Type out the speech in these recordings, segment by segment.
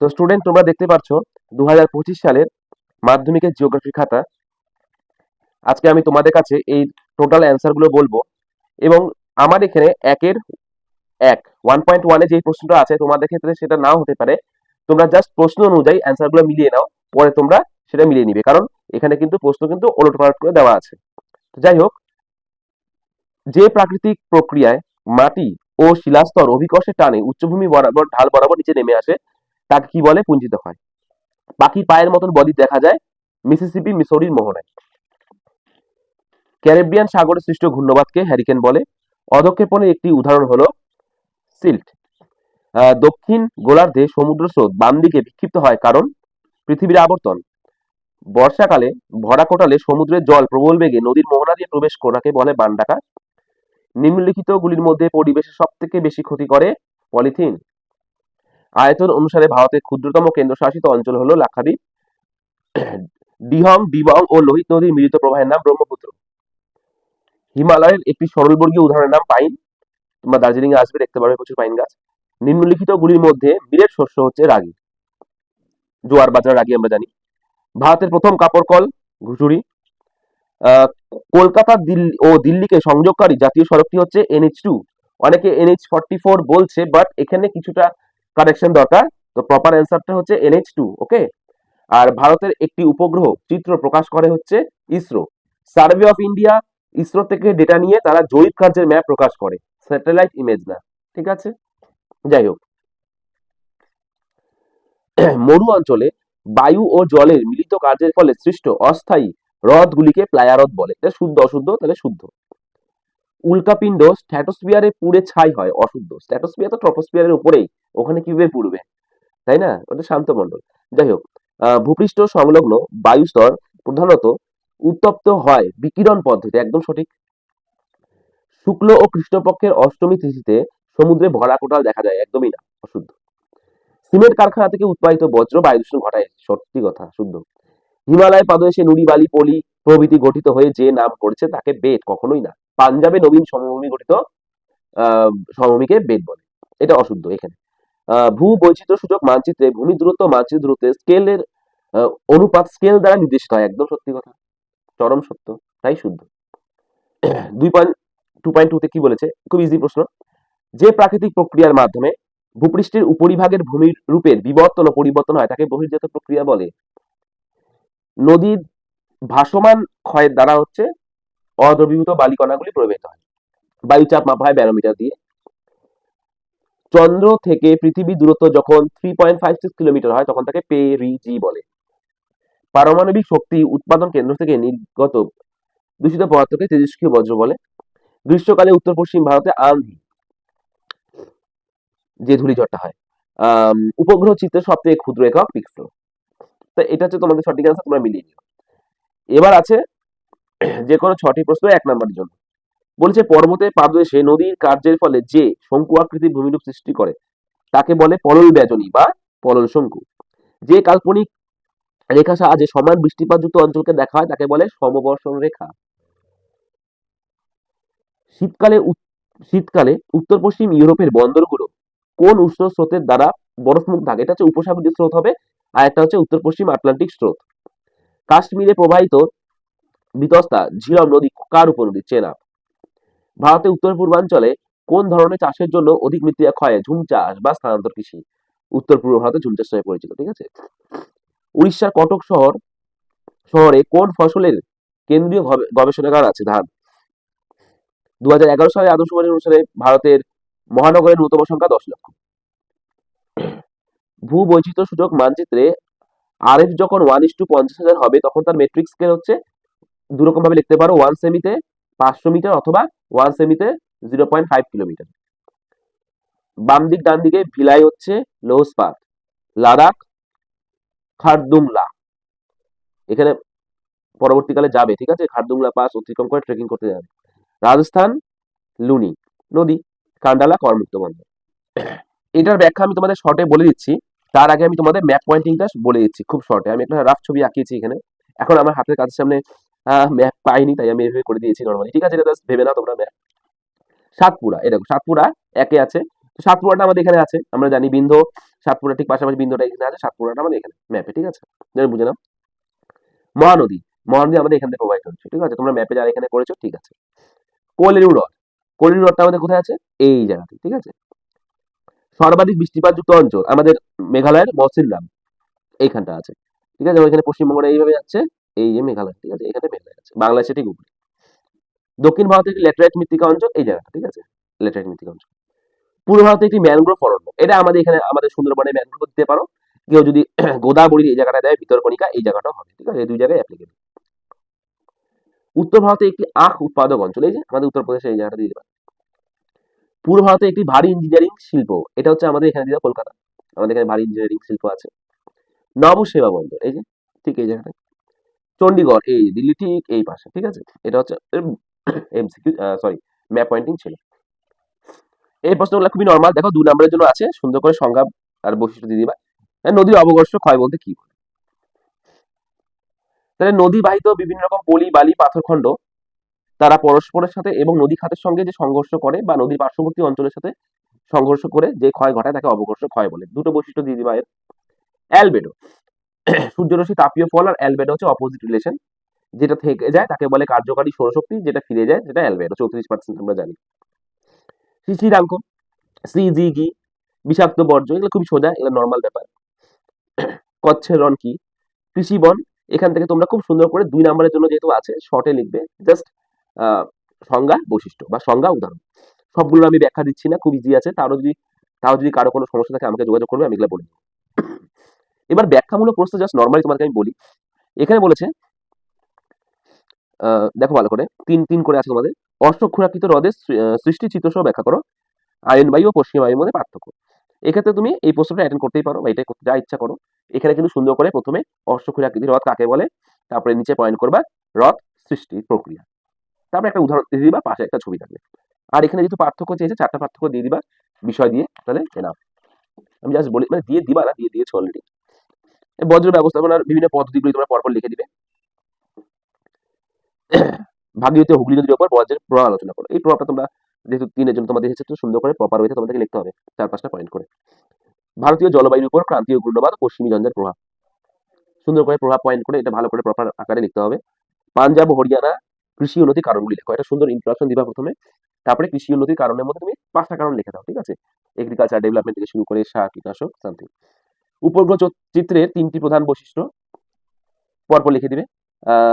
তো স্টুডেন্ট তোমরা দেখতে পাচ্ছ দু হাজার পঁচিশ সালের মাধ্যমিকের জিওগ্রাফি খাতা। আজকে আমি তোমাদের কাছে এই টোটাল অ্যান্সারগুলো বলব এবং আমার এখানে একের এক ওয়ান পয়েন্ট ওয়ানে যে প্রশ্নটা আছে, তোমাদের ক্ষেত্রে সেটা নাও হতে পারে। তোমরা জাস্ট প্রশ্ন অনুযায়ী অ্যান্সারগুলো মিলিয়ে নাও, পরে তোমরা সেটা মিলিয়ে নিবে, কারণ এখানে কিন্তু প্রশ্ন কিন্তু ওলট পালট করে দেওয়া আছে। তো যাই হোক, যে প্রাকৃতিক প্রক্রিয়ায় মাটি ও শিলাস্তর অভিকর্ষের টানে উচ্চভূমি বরাবর ঢাল বরাবর নিচে নেমে আসে তাকে কি বলে? পুঞ্জিত হয়। পাখি পায়ের মতন বডি দেখা যায় মিসিসিপি মিসৌরির মোহনায়। ক্যারিবিয়ান সাগরে সৃষ্ট ঘূর্ণবাদকে হ্যারিকেন বলে। অধক্ষেপণের একটি উদাহরণ হলো সিল্ট। দক্ষিণ গোলার্ধে সমুদ্র স্রোত বাম দিকে বিক্ষিপ্ত হয় কারণ পৃথিবীর আবর্তন। বর্ষাকালে ভরা কোটালে সমুদ্রের জল প্রবল বেগে নদীর মোহনা দিয়ে প্রবেশ করাকে বলে বান ডাকা নিম্নলিখিত গুলির মধ্যে পরিবেশের সব থেকে বেশি ক্ষতি করে পলিথিন। আয়তন অনুসারে ভারতের ক্ষুদ্রতম কেন্দ্রশাসিত অঞ্চল হলো লাক্ষাদ্বীপ। ডিহং, ডিবং ও লোহিত নদীর মিলিত প্রবাহের নাম ব্রহ্মপুত্র। হিমালয়ের একটি সরলবর্গীয় উদাহরণের নাম পাইন। তোমরা দার্জিলিং আসবে, দেখতে পারবে প্রচুর পাইন গাছ। নিম্নলিখিত গুলির মধ্যে মিলেট শস্য হচ্ছে রাগি। জোয়ার বাজার রাগি আমরা জানি। ভারতের প্রথম কাপড় কল ঘুষুরি কলকাতা দিল্লি ও দিল্লিকে সংযোগকারী জাতীয় সড়কটি হচ্ছে এনএইচ টু। অনেকে এনএইচ ফর্টি ফোর বলছে, বাট এখানে কিছুটা কারেকশন দরকার। তো প্রপার অ্যান্সারটা হচ্ছে এনএইচ টু ওকে আর ভারতের একটি উপগ্রহ চিত্র প্রকাশ করে হচ্ছে ISRO. Survey of India ISRO থেকে ডেটা নিয়ে তারা জরিপ কার্যের ম্যাপ প্রকাশ করে। স্যাটেলাইট ইমেজ না ঠিক আছে? যাই হোক। মরু অঞ্চলে বায়ু ও জলের মিলিত কার্যের ফলে সৃষ্ট অস্থায়ী হ্রদগুলিকে প্লায়ারদ বলে। শুদ্ধ, অশুদ্ধ, তাহলে শুদ্ধ। উল্কাপিণ্ড স্ট্র্যাটোস্ফিয়ারে পুড়ে ছাই হয়, অশুদ্ধ। স্ট্র্যাটোস্ফিয়ার তো ট্রপোস্ফিয়ারের উপরেই, ওখানে কীভাবে পুড়বে? তাই না? ওটা শান্ত মণ্ডল যাই হোক ভূপৃষ্ঠ সংলগ্ন বায়ুস্তর প্রধানত উত্তপ্ত হয় বিকিরণ পদ্ধতি একদম সঠিক। শুক্ল ও কৃষ্ণপক্ষের অষ্টমী তিথিতে সমুদ্রে ভরা কোটাল দেখা যায়, একদমই না, অশুদ্ধ। সিমেন্ট কারখানা থেকে উৎপাদিত বজ্র বায়ু দূষণ ঘটায়, সত্যি কথা, শুদ্ধ। হিমালয় পাদদেশে নুড়ি, বালি, পলি প্রভৃতি গঠিত হয়ে যে নাম করেছে তাকে বেদ কখনোই না। পাঞ্জাবে নবীন সমভূমি গঠিত সমভূমিকে বেদ বলে। এটা অশুদ্ধ এখানে। ভূ বৈচিত্র্য সূচক মানচিত্রে ভূমি দূরত্ব, মানচিত্র দূরত্বে স্কেলের অনুপাত স্কেল দ্বারা নির্দেশিত হয়। একদম সত্যি কথা। চরম সত্য। তাই শুদ্ধ। দুই পয়েন্ট টু পয়েন্ট টুতে কি বলেছে? খুব ইজি প্রশ্ন। যে প্রাকৃতিক প্রক্রিয়ার মাধ্যমে ভূপৃষ্ঠের উপরিভাগের ভূমির রূপের বিবর্তন ও পরিবর্তন হয়, তাকে বহির্জাত প্রক্রিয়া বলে। নদীর ভাসমান ক্ষয়ের দ্বারা হচ্ছে অদ্রবীভূত বালিকণাগুলি প্রবাহিত হয়। বায়ুচাপ মাপা হয় ব্যারোমিটার দিয়ে। চন্দ্র থেকে পৃথিবীর দূরত্ব যখন three point five six kilometre হয়, তখন তাকে পেরিজি বলে। পারমাণবিক শক্তি উৎপাদন কেন্দ্র থেকে নির্গত দূষিত পদার্থকে তেজস্ক্রিয় বজ্র বলে। গ্রীষ্মকালে উত্তর পশ্চিম ভারতে আন্ধি যে ধুলি ধূলিঝড়টা হয়। উপগ্রহ চিত্রের সব থেকে ক্ষুদ্র একক পিক্সেল তো এটা হচ্ছে তোমাদের সঠিক অ্যান্সার তোমরা মিলিয়ে নিও। এবার আছে যে কোনো ছটি প্রশ্ন এক নম্বরের জন্য। বলছে পর্বতের পাদদেশে নদীর কার্যের ফলে যে শঙ্কু আকৃতির ভূমিরূপ সৃষ্টি করে, তাকে বলে পলল ব্যজনী বা পলল শঙ্কু। যে কাল্পনিক রেখা সাহায্যে সমান বৃষ্টিপাতযুক্ত অঞ্চলকে দেখা হয়, তাকে বলে সমবর্ষণ রেখা। শীতকালে শীতকালে উত্তর পশ্চিম ইউরোপের বন্দরগুলো কোন উষ্ণ স্রোতের দ্বারা বরফমুক্ত থাকে? এটা হচ্ছে উপসাগরীয় স্রোত হবে আর একটা হচ্ছে উত্তর পশ্চিম আটলান্টিক স্রোত। কাশ্মীরে প্রবাহিত বিতস্তা ঝিলম নদী কার উপনদী চেনাব ভারতের উত্তর পূর্বাঞ্চলে কোন ধরনের চাষের জন্য অধিক মৃত্তিকা ক্ষয় ঝুম চাষ বা স্থানান্তর কৃষি? উত্তর পূর্ব ভারতে ঝুম চাষ নামে পরিচিত, ঠিক আছে? উড়িষ্যার কটক শহর, শহরে কোন ফসলের কেন্দ্রীয় গবে- গবেষণাগার আছে? ধান। দু সালে আদর্শবাণী অনুসারে ভারতের মহানগরের ন্যূনতম সংখ্যা দশ লক্ষ। ভূ বৈচিত্র্য সূচক মানচিত্রে আরএফ যখন ওয়ান ইস টু পঞ্চাশ হাজার হবে, তখন তার মেট্রিক স্কেল হচ্ছে দুরকম ভাবে লিখতে পারো ওয়ান সেমিতে পাঁচশো মিটার অথবা ওয়ান সেমিতে জিরো পয়েন্ট ফাইভ কিলোমিটার বাম দিক ডান দিকে ভিলাই হচ্ছে লোহস্পাত লাদাখ খারদুংলা এখানে পরবর্তীকালে যাবে, ঠিক আছে? খারদুংলা পাস অতিক্রম করে ট্রেকিং করতে যাবে। রাজস্থান, লুনি, নদী, কান্ডালা, করমুক্ত বন্দর। এটার ব্যাখ্যা আমি তোমাদের শর্টে বলে দিচ্ছি। তার আগে আমি তোমাদের ম্যাপ পয়েন্টিংটা বলে দিচ্ছি, খুব শর্টে আমি একটা রাফ ছবি আঁকিয়েছি এখানে। এখন আমার হাতের কাছের সামনে ম্যাপ পাইনি, তাই আমি এভাবে করে দিয়েছি নর্মালি ঠিক আছে, এটা ভেবে না তোমরা ম্যাপ সাতপুরা দেখো, সাতপুরা একে আছে। তো সাতপুরাটা আমাদের এখানে আছে, আমরা জানি বিন্ধ সাতপুরা ঠিক পাশাপাশি বিন্দুটা এখানে আছে, সাতপুরাটা আমাদের এখানে ম্যাপে ঠিক আছে? যেন বুঝে নাও। মহানদী মহানদী আমাদের এখান থেকে প্রবাহিত হচ্ছে ঠিক আছে? তোমরা ম্যাপে যারা এখানে করেছ, ঠিক আছে। কোলেরু হ্রদ, কোলেরু হ্রদটা আমাদের কোথায় আছে? এই জায়গাতে, ঠিক আছে? সর্বাধিক বৃষ্টিপাতযুক্ত অঞ্চল আমাদের মেঘালয়ের মসিনরাম এইখানটা আছে। ঠিক আছে? ওইখানে পশ্চিমবঙ্গটা এইভাবে যাচ্ছে, এই যে মেঘালয়, ঠিক আছে? এখানে মেঘালয় আছে বাংলাদেশে ঠিক উপরে। দক্ষিণ ভারতের একটি ল্যাটেরাইট মৃত্তিকা অঞ্চল, এই জায়গাটা, ঠিক আছে? ল্যাটেরাইট মৃত্তিকা অঞ্চল। পূর্ব ভারতে একটি ম্যানগ্রোভ অরণ্য, এটা আমাদের এখানে, আমাদের সুন্দরবনে ম্যানগ্রোভ দিতে পারো। কেউ যদি গোদাবরীর এই জায়গাটা দেয় ভিতরকণিকা এই জায়গাটাও হবে, ঠিক আছে? এই দুই জায়গায় অ্যাপ্লিকেবল উত্তর ভারতে একটি আখ উৎপাদক অঞ্চল, এই যে আমাদের উত্তরপ্রদেশে এই জায়গাটা দিয়ে দেবে পূর্ব ভারতে একটি ভারী ইঞ্জিনিয়ারিং শিল্প। এটা হচ্ছে আমাদের এখানে দিয়ে কলকাতা। আমাদের এখানে ভারী ইঞ্জিনিয়ারিং শিল্প আছে। নব সেবা বন্দর এই যে ঠিক এই জায়গাটা চণ্ডীগড় এই দিল্লি ঠিক এই পাশে ঠিক আছে? এটা হচ্ছে এমসিকিউ সরি ম্যাপ পয়েন্টিং ছিল। এই প্রশ্নগুলো খুবই নর্মাল দেখো দুই নম্বরের জন্য আছে। সুন্দর করে সংজ্ঞা আর বৈশিষ্ট্য দিয়ে দিবা। হ্যাঁ, নদীর অবকর্ষ ক্ষয় বলতে কি? তাহলে নদী বাহিত বিভিন্ন রকম পলি বালি পাথর পাথরখণ্ড তারা পরস্পরের সাথে এবং নদী খাতের সঙ্গে যে সংঘর্ষ করে বা নদীর পার্শ্ববর্তী অঞ্চলের সাথে সংঘর্ষ করে যে ক্ষয় ঘটায় তাকে অবকর্ষ ক্ষয় বলে। দুটো বৈশিষ্ট্য দিবা এর। অ্যালবেডো। সূর্যরশ্মি, তাপীয় ফল আর অ্যালবেডো হচ্ছে অপোজিট রিলেশন যেটা থেকে যায় তাকে বলে কার্যকারী সৌরশক্তি, যেটা ফিরে যায় সেটা অ্যালবেডো। চৌত্রিশ পার্সেন্ট আমরা জানি। শিশিরাঙ্ক, সি জি গি বিষাক্ত বর্জ্য, এগুলো খুবই সোজা, এগুলো নর্মাল ব্যাপার। কচ্ছের রন কি? কৃষি বন এখান থেকে তোমরা খুব সুন্দর করে দুই নম্বরের জন্য যেহেতু আছে শর্টে লিখবে। জাস্ট সংজ্ঞা, বৈশিষ্ট্য বা সংজ্ঞা, উদাহরণ। সবগুলো আমি ব্যাখ্যা দিচ্ছি না, খুব ইজি আছে। তারও যদি তাও যদি কারও কোনো সমস্যা থাকে, আমাকে যোগাযোগ করবে, আমি এগুলো বলে। এবার ব্যাখ্যামূলক প্রশ্ন জাস্ট নর্মালি তোমাকে আমি বলি। এখানে বলেছে দেখো ভালো করে, তিন তিন করে আছে তোমাদের। অষ্টক্ষুরাকৃত হ্রদের সৃষ্টি চিত্র সহ ব্যাখ্যা করো। আয়ন বায়ু ও পশ্চিম বায়ুর মধ্যে পার্থক্য। এক্ষেত্রে তুমি এই প্রশ্নটা অ্যাটেন্ড করতেই পারো বা এটাই করতে যা ইচ্ছা করো। এখানে কিন্তু সুন্দর করে প্রথমে অষ্টক্ষুরাকৃতি হ্রদ কাকে বলে, তারপরে নিচে পয়েন্ট করবা, হ্রদ সৃষ্টির প্রক্রিয়া। তারপরে একটা উদাহরণ দিয়ে দিবা, পাশে একটা ছবি থাকবে। আর এখানে যেহেতু পার্থক্য চেয়েছে, চারটা পার্থক্য দিয়ে দিবা, বিষয় দিয়ে, তাহলে এনাফ। আমি জাস্ট বলি মানে দিয়ে দিবা না, দিয়ে দিয়েছ অলরেডি বজ্র ব্যবস্থাপনার বিভিন্ন পদ্ধতিগুলি তোমরা পরপর লিখে দিবে। ভাগীরথী হুগলি নদীর উপর বজ্রের প্রভাব আলোচনা করো। এই প্রভাবটা তোমরা যেহেতু তিনের জন্য তোমাদের এসেছে সুন্দর করে প্রপার ওয়েতে তোমাদেরকে লিখতে হবে, চার পাঁচটা পয়েন্ট করে। ভারতীয় জলবায়ুর উপর ক্রান্তীয় ঘূর্ণবাদ পশ্চিমী ঝঞ্ঝার প্রভাব। সুন্দর করে প্রভাব পয়েন্ট করে এটা ভালো করে প্রপার আকারে লিখতে হবে। পাঞ্জাব হরিয়ানা কৃষি উন্নতির কারণগুলি লেখো। একটা সুন্দর ইন্ট্রোডাকশন দিবা প্রথমে। তারপরে কৃষি উন্নতির কারণের মধ্যে তুমি পাঁচটা কারণ লিখে দাও, ঠিক আছে? এগ্রিকালচার ডেভেলপমেন্ট থেকে শুরু করে সার, কীটনাশক সামথিং উপগ্রহ চিত্রের তিনটি প্রধান বৈশিষ্ট্য পরপর লিখে দিবে।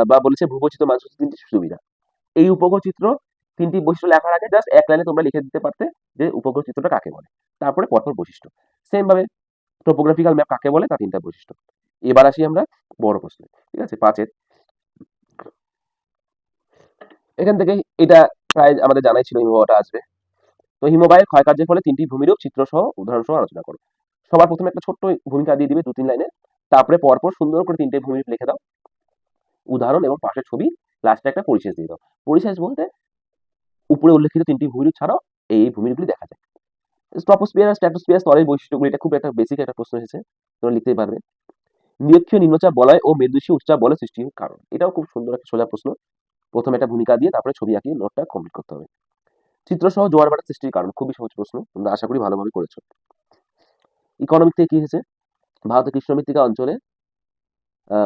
বা বলেছে ভূবচিত্র মানচিত্র তিনটি সুবিধা। এই উপগ্রহ চিত্র তিনটি বৈশিষ্ট্য লেখার আগে জাস্ট এক লাইনে তোমরা লিখে দিতে পারতে যে উপগ্রহ চিত্রটা কাকে বলে। তারপরে পরপর বৈশিষ্ট্য। সেম ভাবে টোপোগ্রাফিক্যাল ম্যাপ কাকে বলে, তা তিনটা বৈশিষ্ট্য। এবার আসি আমরা বড় প্রশ্নে, ঠিক আছে? পাঁচের এখান থেকে এটা প্রায় আমাদের জানাই ছিল হিমবাহটা আসবে। তো হিমবাহের ক্ষয়কার্যের ফলে তিনটি ভূমিরূপ চিত্র সহ উদাহরণ সহ আলোচনা করো। সবার প্রথমে একটা ছোট্ট ভূমিকা দিয়ে দিবে দু তিন লাইনে তারপরে পরপর সুন্দর করে তিনটে ভূমিরূপ লিখে দাও। উদাহরণ এবং পাশের ছবি লাস্টে একটা পরিশেষ দিয়ে দাও। পরিশেষ বলতে উপরে উল্লেখিত তিনটি ভূমিরূপ ছাড়াও এই ভূমিরূপগুলি দেখা যায়। স্ট্র্যাটোস্ফিয়ার স্তরের বৈশিষ্ট্যগুলি, এটা খুব একটা বেসিক একটা প্রশ্ন এসেছে তোমরা লিখতেই পারবে। নিরক্ষীয় নিম্নচাপ বলয় ও মেদুষী উচ্চাপ বলয় সৃষ্টির কারণ। এটাও খুব সুন্দর একটা সোজা প্রশ্ন। প্রথমে একটা ভূমিকা দিয়ে তারপরে ছবি আঁকিয়ে নোটটা কমপ্লিট করতে হবে। চিত্রসহ জোয়ার ভাটা সৃষ্টির কারণ, খুবই সহজ প্রশ্ন, তোমরা আশা করি ভালোভাবে করেছ। ইকোনমিক থেকে কি হয়েছে ভারতের কৃষ্ণ মৃত্তিকা অঞ্চলে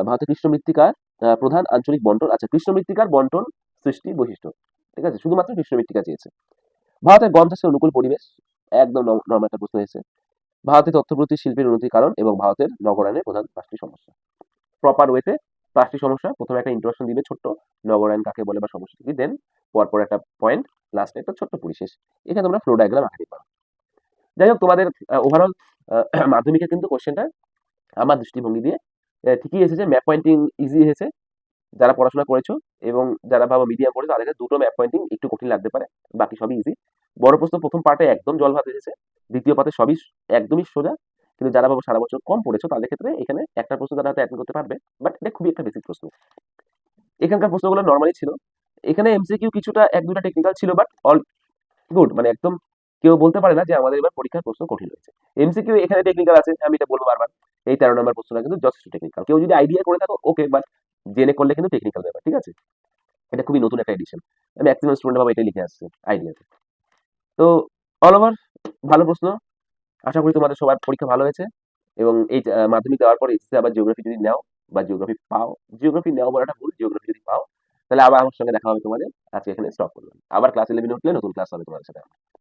ভারতের কৃষ্ণ মৃত্তিকার প্রধান আঞ্চলিক বন্টন আচ্ছা কৃষ্ণ মৃত্তিকার বন্টন সৃষ্টি বৈশিষ্ট্য, ঠিক আছে? শুধুমাত্র কৃষ্ণ মৃত্তিকা চেয়েছে। ভারতের গম চাষের অনুকূল পরিবেশ, একদম নর্মাল একটা প্রশ্ন হয়েছে ভারতের তথ্যপ্রযুক্তি শিল্পের উন্নতির কারণ এবং ভারতের নগরায়নের প্রধান পাঁচটি সমস্যা। প্রপার ওয়েতে পাঁচটি সমস্যা, প্রথমে একটা ইন্ট্রোডাকশন দিবে ছোট্ট নগরায়ন কাকে বলে বা সমস্যা কি দেন পরপর একটা পয়েন্ট লাস্টে একটা ছোট্ট পরিশেষ। এখানে তোমরা ফ্লো ডায়াগ্রাম আঁকাতে পারো। যাই হোক, তোমাদের ওভারঅল মাধ্যমিকের কিন্তু কোশ্চেনটা আমার দৃষ্টিভঙ্গি দিয়ে ঠিকই এসেছে ম্যাপ পয়েন্টিং ইজি এসেছে যারা পড়াশোনা করেছ এবং যারা ভাবো মিডিয়াম পড়েছো তাদেরকে দুটো ম্যাপ পয়েন্টিং একটু কঠিন লাগতে পারে, বাকি সবই ইজি বড় প্রশ্ন, প্রথম পার্টে একদম জল ভাত এসেছে, দ্বিতীয় পার্টে সবই একদমই সোজা কিন্তু যারা ভাবো সারা বছর কম পড়েছো, তাদের ক্ষেত্রে এখানে একটা প্রশ্ন তারা হয়তো করতে পারবে বাট এটা খুবই একটা বেসিক প্রশ্ন। এখানকার প্রশ্নগুলো নর্মালি ছিল। এখানে এমসিকিউ কিছুটা এক দুটা টেকনিক্যাল ছিল বাট অল গুড মানে একদম কেউ বলতে পারে না যে আমাদের এবার পরীক্ষার প্রশ্ন কঠিন হয়েছে। এমসিকিউ এখানে টেকনিক্যাল আছে, আমি এটা বলব বারবার। এই তেরো নম্বর প্রশ্নটা কিন্তু যথেষ্ট টেকনিক্যাল কেউ যদি আইডিয়া করে থাকো ওকে বাট জেনে করলে কিন্তু টেকনিক্যাল ব্যাপার, ঠিক আছে? এটা খুবই নতুন একটা এডিশন আমি ম্যাক্সিমাম স্টুডেন্ট ভাবে এটাই লিখে আসছে আইডিয়াতে তো। অল ওভার ভালো প্রশ্ন। আশা করি তোমাদের সবার পরীক্ষা ভালো হয়েছে এবং এই মাধ্যমিক দেওয়ার পর এসে আবার জিওগ্রাফি যদি নাও বা জিওগ্রাফি পাও জিওগ্রাফি নেওয়া বলাটা ভুল জিওগ্রাফি যদি পাও, তাহলে আবার আমার সঙ্গে দেখা হবে তোমাদের। আজকে এখানে স্টপ করলাম। আবার ক্লাস ইলেভেন উঠলে নতুন ক্লাস হবে তোমাদের সাথে।